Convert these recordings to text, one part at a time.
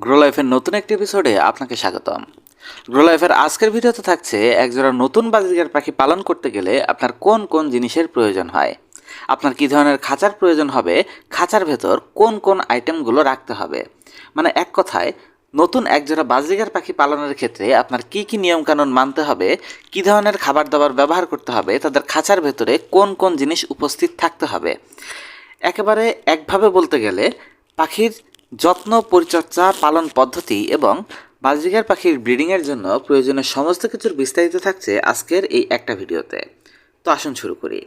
Grow লাইফের নতুন একটি এপিসোডে আপনাকে স্বাগতম। গ্রো লাইফের আজকের ভিডিওতে থাকছে একজোড়া নতুন বাজিকার পাখি পালন করতে গেলে আপনার কোন কোন জিনিসের প্রয়োজন হয়? আপনার কী ধরনের খাঁচার প্রয়োজন হবে? খাঁচার ভেতর কোন কোন আইটেমগুলো রাখতে হবে? মানে এক কথায়, নতুন একজোড়া বাজিকার পাখি পালনের ক্ষেত্রে আপনার কি কী নিয়মকানুন মানতে হবে? কী ধরনের খাবার দাবার ব্যবহার করতে হবে? তাদের খাঁচার ভেতরে কোন কোন জিনিস উপস্থিত থাকতে হবে? একেবারে একভাবে বলতে গেলে, পাখির যত্ন পরিচর্যা পালন পদ্ধতি এবং বাজরিকার পাখির ব্রিডিংয়ের জন্য প্রয়োজনীয় সমস্ত কিছুর বিস্তারিত থাকছে আজকের এই একটা ভিডিওতে। তো আসুন শুরু করি।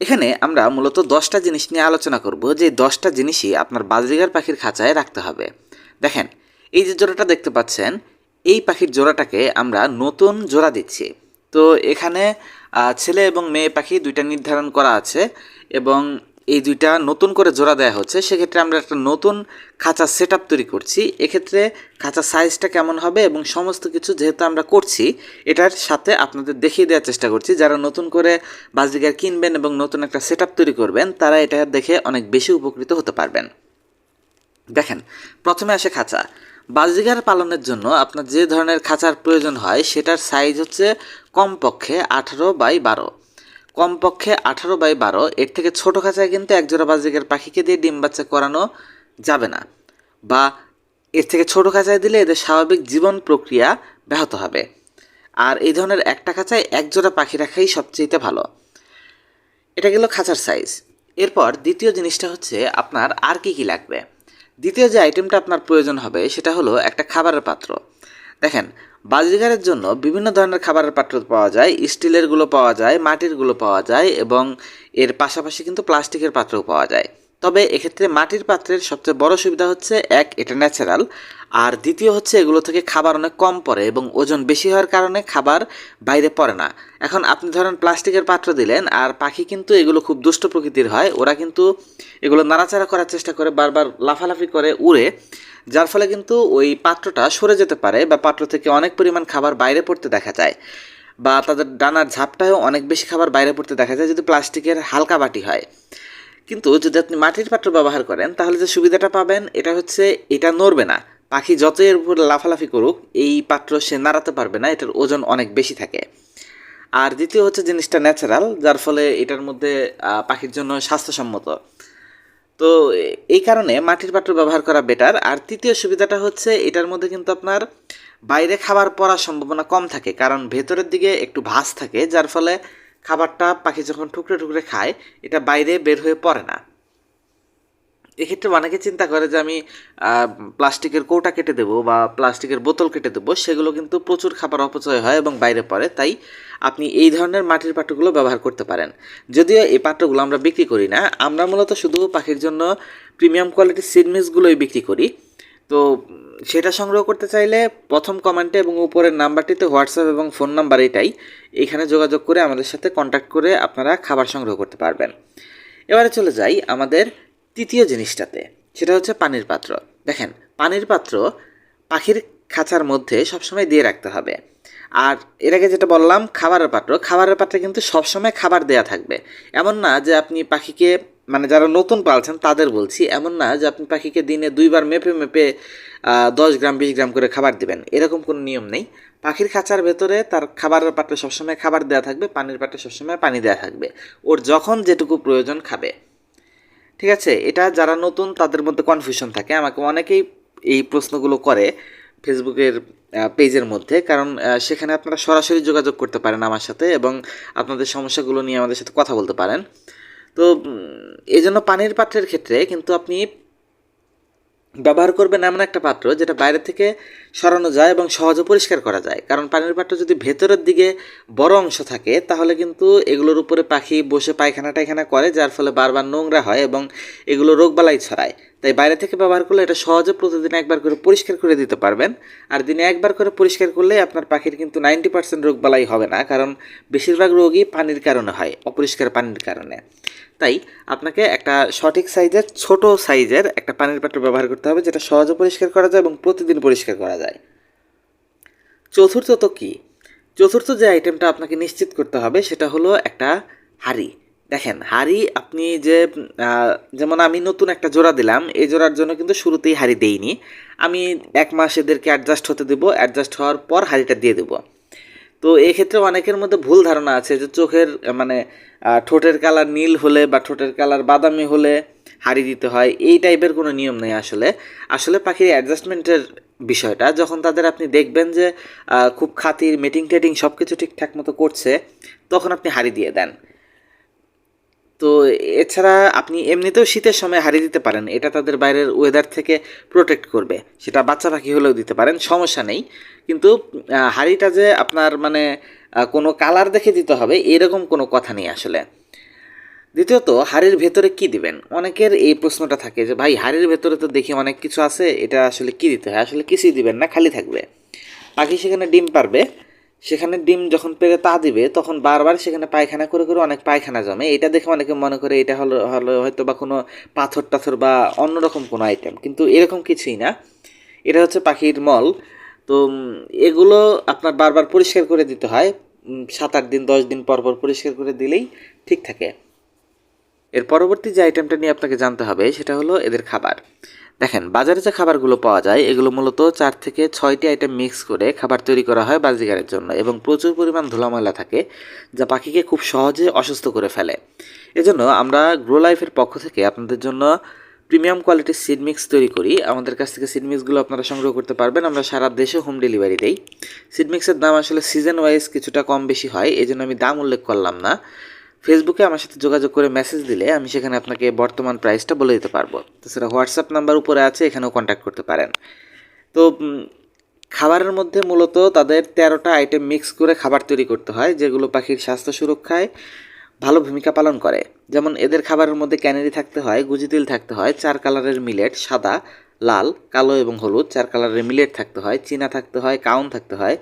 এখানে আমরা মূলত দশটা জিনিস নিয়ে আলোচনা করব, যে দশটা জিনিসই আপনার বাজরিকার পাখির খাঁচায় রাখতে হবে। দেখেন, এই যে জোড়াটা দেখতে পাচ্ছেন, এই পাখির জোড়াটাকে আমরা নতুন জোড়া দিচ্ছি। তো এখানে ছেলে এবং মেয়ে পাখি দুইটা নির্ধারণ করা আছে এবং এই দুইটা নতুন করে জোড়া দেওয়া হচ্ছে, সেক্ষেত্রে আমরা একটা নতুন খাঁচা সেট তৈরি করছি। এক্ষেত্রে খাঁচার সাইজটা কেমন হবে এবং সমস্ত কিছু যেহেতু আমরা করছি, এটার সাথে আপনাদের দেখিয়ে দেওয়ার চেষ্টা করছি। যারা নতুন করে বাজরিকার কিনবেন এবং নতুন একটা সেট তৈরি করবেন, তারা এটা দেখে অনেক বেশি উপকৃত হতে পারবেন। দেখেন, প্রথমে আসে খাঁচা। বাজিগার পালনের জন্য আপনার যে ধরনের খাঁচার প্রয়োজন হয়, সেটার সাইজ হচ্ছে কমপক্ষে আঠারো বাই বারো। কমপক্ষে আঠারো বাই বারো, এর থেকে ছোটো খাঁচায় কিন্তু একজোড়া বাজিগার পাখিকে দিয়ে ডিম বাচ্চা করানো যাবে না বা এর থেকে ছোটো খাঁচায় দিলে এদের স্বাভাবিক জীবন প্রক্রিয়া ব্যাহত হবে। আর এই ধরনের একটা খাঁচায় একজোড়া পাখি রাখাই সবচেয়ে ভালো। এটা গেল খাঁচার সাইজ এরপর দ্বিতীয় জিনিসটা হচ্ছে আপনার আর কি কি লাগবে। দ্বিতীয় যে আইটেমটা আপনার প্রয়োজন হবে, সেটা হলো একটা খাবারের পাত্র। দেখেন বাজিগারের জন্য বিভিন্ন ধরনের খাবারের পাত্র পাওয়া যায়, স্টিলেরগুলো পাওয়া যায়, মাটিরগুলো পাওয়া যায় এবং এর পাশাপাশি কিন্তু প্লাস্টিকের পাত্রও পাওয়া যায়। তবে এক্ষেত্রে মাটির পাত্রের সবচেয়ে বড় সুবিধা হচ্ছে, এক, এটা ন্যাচারাল আর দ্বিতীয় হচ্ছে এগুলো থেকে খাবার অনেক কম পড়ে এবং ওজন বেশি হওয়ার কারণে খাবার বাইরে পড়ে না। এখন আপনি ধরেন প্লাস্টিকের পাত্র দিলেন, আর পাখি কিন্তু এগুলো খুব দুষ্ট প্রকৃতির হয়, ওরা কিন্তু এগুলো নাড়াচাড়া করার চেষ্টা করে, বারবার লাফালাফি করে, উড়ে। যার ফলে কিন্তু ওই পাত্রটা সরে যেতে পারে বা পাত্র থেকে অনেক পরিমাণ খাবার বাইরে পড়তে দেখা যায় বা তাদের ডানার ঝাপটায়ও অনেক বেশি খাবার বাইরে পড়তে দেখা যায় যদি প্লাস্টিকের হালকা বাটি হয়। কিন্তু যদি আপনি মাটির পাত্র ব্যবহার করেন, তাহলে যে সুবিধাটা পাবেন এটা হচ্ছে এটা নড়বে না। পাখি যতই এর উপর লাফালাফি করুক, এই পাত্র সে নাড়াতে পারবে না, এটার ওজন অনেক বেশি থাকে। আর দ্বিতীয় হচ্ছে জিনিসটা ন্যাচারাল যার ফলে এটার মধ্যে পাখির জন্য স্বাস্থ্যসম্মত। তো এই কারণে মাটির পাত্র ব্যবহার করা বেটার আর তৃতীয় সুবিধাটা হচ্ছে, এটার মধ্যে কিন্তু আপনার বাইরে খাবার পড়ার সম্ভাবনা কম থাকে, কারণ ভেতরের দিকে একটু ভাস থাকে, যার ফলে খাবারটা পাখি যখন টুকরে টুকরে খায়, এটা বাইরে বের হয়ে পড়ে না। এক্ষেত্রে অনেকে চিন্তা করে যে আমি প্লাস্টিকের কৌটা কেটে দেবো বা প্লাস্টিকের বোতল কেটে দেবো, সেগুলো কিন্তু প্রচুর খাবার অপচয় হয় এবং বাইরে পড়ে। তাই আপনি এই ধরনের মাটির পাত্রগুলো ব্যবহার করতে পারেন। যদিও এই পাত্রগুলো আমরা বিক্রি করি না, আমরা মূলত শুধু পাখির জন্য প্রিমিয়াম কোয়ালিটির সিডমিসগুলোই বিক্রি করি। তো সেটা সংগ্রহ করতে চাইলে প্রথম কমেন্টে এবং উপরের নাম্বারটিতে হোয়াটসঅ্যাপ এবং ফোন নাম্বার এটাই। এখানে যোগাযোগ করে আমাদের সাথে কন্ট্যাক্ট করে আপনারা খাবার সংগ্রহ করতে পারবেন। এবারে চলে যাই আমাদের তৃতীয় জিনিসটাতে, সেটা হচ্ছে পানির পাত্র। দেখেন, পানির পাত্র পাখির খাঁচার মধ্যে সবসময় দিয়ে রাখতে হবে। আর এর আগে যেটা বললাম, খাবারের পাত্র, খাবারের পাত্রে কিন্তু সবসময় খাবার দেয়া থাকবে। এমন না যে আপনি পাখিকে মানে যারা নতুন পালছেন, তাদের বলছি, এমন না যে আপনি পাখিকে দিনে দুইবার মেপে মেপে দশ গ্রাম, বিশ গ্রাম করে খাবার দিবেন। এরকম কোনো নিয়ম নেই। পাখির খাঁচার ভেতরে তার খাবারের পাত্রে সবসময় খাবার দেওয়া থাকবে, পানির পাত্রে সবসময় পানি দেওয়া থাকবে। ওর যখন যেটুকু প্রয়োজন খাবে। ঠিক আছে? এটা যারা নতুন, তাদের মধ্যে কনফিউশন থাকে। আমাকে অনেকেই এই প্রশ্নগুলো করে ফেসবুকের পেজের মধ্যে। কারণ সেখানে আপনারা সরাসরি যোগাযোগ করতে পারেন আমার সাথে এবং আপনাদের সমস্যাগুলো নিয়ে আমাদের সাথে কথা বলতে পারেন। তো এই জন্য পানির পাত্রের ক্ষেত্রে কিন্তু আপনি ব্যবহার করবেন এমন একটা পাত্র যেটা বাইরে থেকে সরানো যায় এবং সহজে পরিষ্কার করা যায়। কারণ পানির পাত্র যদি ভেতরের দিকে বড় অংশ থাকে, তাহলে কিন্তু এগুলোর উপরে পাখি বসে পায়খানা টায়খানা করে, যার ফলে বারবার নোংরা হয় এবং এগুলো রোগবালাই ছড়ায়। তাই বাইরে থেকে ব্যবহার করলে এটা সহজে প্রতিদিন একবার করে পরিষ্কার করে দিতে পারবেন। আর দিনে একবার করে পরিষ্কার করলে আপনার পাখির কিন্তু নাইনটি পার্সেন্ট রোগ বালাই হবে না, কারণ বেশিরভাগ রোগই পানির কারণে হয়, অপরিষ্কার পানির কারণে। তাই আপনাকে একটা সঠিক সাইজের, ছোট সাইজের একটা পানির পাত্র ব্যবহার করতে হবে, যেটা সহজে পরিষ্কার করা যায় এবং প্রতিদিন পরিষ্কার করা যায়। চতুর্থ তো কি? চতুর্থ যে আইটেমটা আপনাকে নিশ্চিত করতে হবে, সেটা হলো একটা হাঁড়ি। দেখেন, হাড়ি আপনি যে যেমন আমি নতুন একটা জোড়া দিলাম, এই জোড়ার জন্য কিন্তু শুরুতেই হাড়ি দেইনি। আমি এক মাস এদেরকে অ্যাডজাস্ট হতে দেবো অ্যাডজাস্ট হওয়ার পর হাড়িটা দিয়ে দেবো। তো এক্ষেত্রে অনেকের মধ্যে ভুল ধারণা আছে যে, চোখের মানে ঠোঁটের কালার নীল হলে বা ঠোঁটের কালার বাদামি হলে হাড়ি দিতে হয়, এই টাইপের কোনো নিয়ম নেই আসলে। আসলে পাখির অ্যাডজাস্টমেন্টের বিষয়টা, যখন তাদের আপনি দেখবেন যে খুব খাতির মিটিং টেটিং সব কিছু ঠিকঠাক মতো করছে, তখন আপনি হাড়ি দিয়ে দেন। তো এছাড়া আপনি এমনিতেও শীতের সময় হাড়ি দিতে পারেন। এটা তাদের বাইরের ওয়েদার থেকে প্রোটেক্ট করবে। সেটা বাচ্চা পাখি হলেও দিতে পারেন, সমস্যা নেই। কিন্তু হাঁড়িটা যে আপনার মানে কোনো কালার দেখে দিতে হবে, এরকম কোনো কথা নেই আসলে। দ্বিতীয়ত, হাড়ির ভেতরে কি দিবেন? অনেকের এই প্রশ্নটা থাকে যে, ভাই, হাড়ির ভেতরে তো দেখি অনেক কিছু আছে, এটা আসলে কি দিতে হয়? আসলে কিছুই দিবেন না, খালি থাকবে। পাখি সেখানে ডিম পারবে সেখানে ডিম যখন পেরে তা দিবে, তখন বারবার সেখানে পায়খানা করে করে অনেক পায়খানা জমে। এটা দেখে অনেকে মনে করে এটা হলো হলো হয়তো বা কোনো পাথর টাথর বা অন্যরকম কোনো আইটেম কিন্তু এরকম কিছুই না। এটা হচ্ছে পাখির মল। তো এগুলো আপনার বারবার পরিষ্কার করে দিতে হয়। সাত আট দিন, দশ দিন পর পর পরিষ্কার করে দিলেই ঠিক থাকে। এর পরবর্তী যে আইটেমটা নিয়ে আপনাকে জানতে হবে, সেটা হলো এদের খাবার। দেখেন, বাজারে যে খাবারগুলো পাওয়া যায়, এগুলো মূলত চার থেকে ছয়টি আইটেম মিক্স করে খাবার তৈরি করা হয় বাজিগারের জন্য এবং প্রচুর পরিমাণ ধুলাময়লা থাকে যা পাখিকে খুব সহজে অসুস্থ করে ফেলে। এজন্য আমরা গ্রো লাইফের পক্ষ থেকে আপনাদের জন্য প্রিমিয়াম কোয়ালিটির সিড মিক্স তৈরি করি। আমাদের কাছ থেকে সিড মিক্সগুলো আপনারা সংগ্রহ করতে পারবেন। আমরা সারা দেশে হোম ডেলিভারি দেই। সিড মিক্সের দাম আসলে সিজন ওয়াইজ কিছুটা কম বেশি হয় এই জন্য আমি দাম উল্লেখ করলাম না। ফেসবুকে আমার সাথে যোগাযোগ করে মেসেজ দিলে আমি সেখানে আপনাকে বর্তমান প্রাইসটা বলে দিতে পারব। তাছাড়া হোয়াটসঅ্যাপ নাম্বার উপরে আছে, এখানেও কন্ট্যাক্ট করতে পারেন। তো খাবারের মধ্যে মূলত তাদের তেরোটা আইটেম মিক্স করে খাবার তৈরি করতে হয়, যেগুলো পাখির স্বাস্থ্য সুরক্ষায় ভালো ভূমিকা পালন করে। যেমন এদের খাবারের মধ্যে ক্যানারি থাকতে হয় গুজি তিল থাকতে হয়, চার কালারের মিলেট সাদা, লাল, কালো এবং হলুদ। চার কালারের মিলেট থাকতে হয়, চীনা থাকতে হয়, কাউন থাকতে হয়,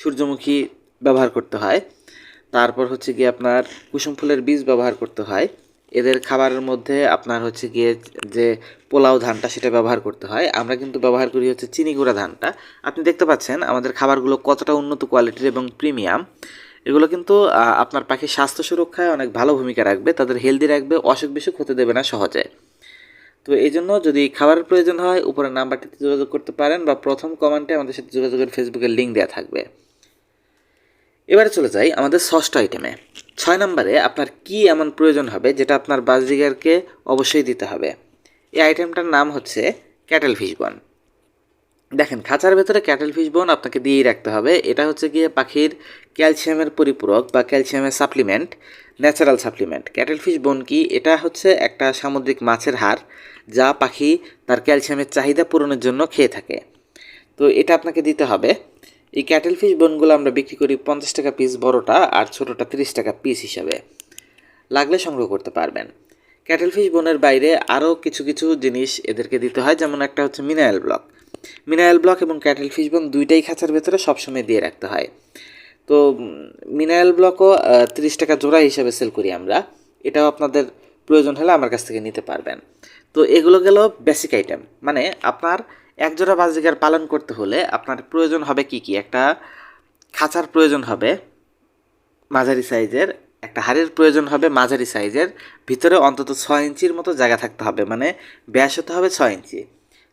সূর্যমুখী ব্যবহার করতে হয়। তারপর হচ্ছে গিয়ে আপনার কুসুম ফুলের বীজ ব্যবহার করতে হয়। এদের খাবারের মধ্যে আপনার হচ্ছে গিয়ে যে পোলাও ধানটা সেটা ব্যবহার করতে হয়। আমরা কিন্তু ব্যবহার করি হচ্ছে চিনি গুঁড়া ধানটা। আপনি দেখতে পাচ্ছেন আমাদের খাবারগুলো কতটা উন্নত কোয়ালিটির এবং প্রিমিয়াম। এগুলো কিন্তু আপনার পাখির স্বাস্থ্য সুরক্ষায় অনেক ভালো ভূমিকা রাখবে, তাদের হেলদি রাখবে, অসুখ বিসুখ হতে দেবে না সহজে। তো এই জন্য যদি খাবারের প্রয়োজন হয়, উপরের নাম্বারটিতে যোগাযোগ করতে পারেন বা প্রথম কমেন্টে আমাদের সাথে যোগাযোগের ফেসবুকের লিঙ্ক দেওয়া থাকবে। এবারে চলে যাই আমাদের ষষ্ঠ আইটেমে ছয় নম্বরে আপনার কি এমন প্রয়োজন হবে যেটা আপনার বাজিগারকে অবশ্যই দিতে হবে। এই আইটেমটার নাম হচ্ছে ক্যাটেল ফিশ বন দেখেন, খাঁচার ভেতরে ক্যাটেল ফিশ বোন আপনাকে দিয়েই রাখতে হবে। এটা হচ্ছে গিয়ে পাখির ক্যালসিয়ামের পরিপূরক বা ক্যালসিয়ামের supplement natural supplement cattle fish bone কি? এটা হচ্ছে একটা সামুদ্রিক মাছের হাড় যা পাখি তার ক্যালসিয়ামের চাহিদা পূরণের জন্য খেয়ে থাকে। তো এটা আপনাকে দিতে হবে। এই ক্যাটেল ফিশ বোনগুলো আমরা বিক্রি করি পঞ্চাশ টাকা পিস বড়টা আর ছোটোটা তিরিশ টাকা পিস হিসাবে। লাগলে সংগ্রহ করতে পারবেন। ক্যাটেল ফিশ বোনের বাইরে আরও কিছু কিছু জিনিস এদেরকে দিতে হয়, যেমন একটা হচ্ছে মিনারেল ব্লক। মিনারেল ব্লক এবং ক্যাটেল ফিশ বোন দুইটাই খাঁচার ভেতরে সবসময় দিয়ে রাখতে হয়। তো মিনারেল ব্লকও তিরিশ টাকা জোড়া হিসাবে সেল করি আমরা। এটাও আপনাদের প্রয়োজন হলে আমার কাছ থেকে নিতে পারবেন। তো এগুলো গেল বেসিক আইটেম মানে আপনার এক জোড়া বাজিকার পালন করতে হলে আপনার প্রয়োজন হবে কি কি? একটা খাঁচার প্রয়োজন হবে, মাঝারি সাইজের, একটা হাড়ের প্রয়োজন হবে মাঝারি সাইজের, ভিতরে অন্তত ছয় ইঞ্চির মতো জায়গা থাকতে হবে মানে ব্যাস হতে হবে ছয় ইঞ্চি।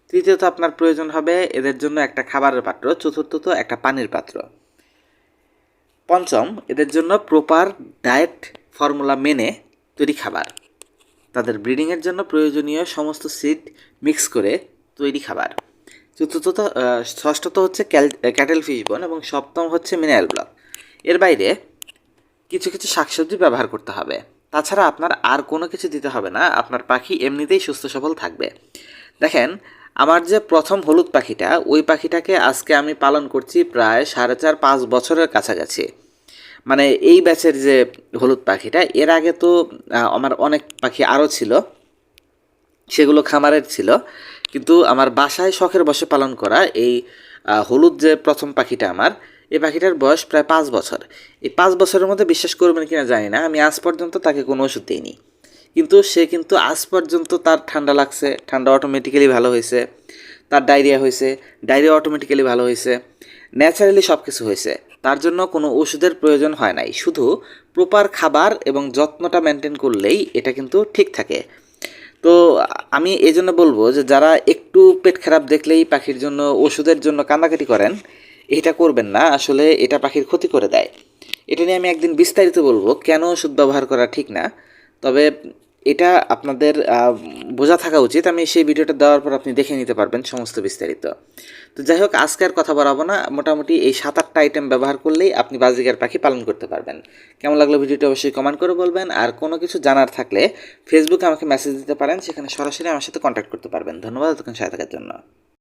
তৃতীয়ত আপনার প্রয়োজন হবে এদের জন্য একটা খাবারের পাত্র, চতুর্থত একটা পানির পাত্র। পঞ্চম, এদের জন্য প্রপার ডায়েট ফর্মুলা মেনে তৈরি খাবার। তাদের ব্রিডিংয়ের জন্য প্রয়োজনীয় সমস্ত সিড মিক্স করে তৈরি খাবার। চতুর্থত ষষ্ঠত হচ্ছে ক্যাটেল ফিশ বোন এবং সপ্তম হচ্ছে মিনারেল ব্লক এর বাইরে কিছু কিছু শাকসবজি ব্যবহার করতে হবে। তাছাড়া আপনার আর কোনো কিছু দিতে হবে না, আপনার পাখি এমনিতেই সুস্থ সবল থাকবে। দেখেন, আমার যে প্রথম হলুদ পাখিটা, ওই পাখিটাকে আজকে আমি পালন করছি প্রায় সাড়ে চার, পাঁচ বছরের কাছাকাছি। মানে এই ব্যাচের যে হলুদ পাখিটা, এর আগে তো আমার অনেক পাখি আরও ছিল, সেগুলো খামারের ছিল। কিন্তু আমার বাসায় শখের বসে পালন করা এই হলুদ যে প্রথম পাখিটা আমার, এই পাখিটার বয়স প্রায় পাঁচ বছর। এই পাঁচ বছরের মধ্যে বিশ্বাস করবেন কিনা জানি না, আমি আজ পর্যন্ত তাকে কোনো ওষুধ দিইনি। কিন্তু সে কিন্তু আজ পর্যন্ত তার ঠান্ডা লাগছে, ঠান্ডা অটোমেটিক্যালি ভালো হয়েছে, তার ডায়রিয়া হয়েছে, ডায়রিয়া অটোমেটিক্যালি ভালো হয়েছে, ন্যাচারালি সব কিছু হয়েছে। তার জন্য কোনো ওষুধের প্রয়োজন হয় নাই। শুধু প্রপার খাবার এবং যত্নটা মেনটেন করলেই এটা কিন্তু ঠিক থাকে। তো আমি এই জন্য বলব যে যারা একটু পেট খারাপ দেখলেই পাখির জন্য ওষুধের জন্য কান্নাকাটি করেন, এটা করবেন না। আসলে এটা পাখির ক্ষতি করে দেয়। এটা নিয়ে আমি একদিন বিস্তারিত বলব কেন ওষুধ ব্যবহার করা ঠিক না। তবে এটা আপনাদের বোঝা থাকা উচিত। আমি সেই ভিডিওটা দেওয়ার পর আপনি দেখে নিতে পারবেন সমস্ত বিস্তারিত। তো যাই হোক, আজকে আর কথা বাড়াবো না। মোটামুটি এই সাত আটটা আইটেম ব্যবহার করলেই আপনি বাজিকার পাখি পালন করতে পারবেন। কেমন লাগল ভিডিওটি অবশ্যই কমেন্ট করে বলবেন। আর কোনো কিছু জানার থাকলে ফেসবুকে আমাকে মেসেজ দিতে পারেন। সেখানে সরাসরি আমার সাথে কন্ট্যাক্ট করতে পারবেন। ধন্যবাদ এতক্ষণ সাথে থাকার জন্য।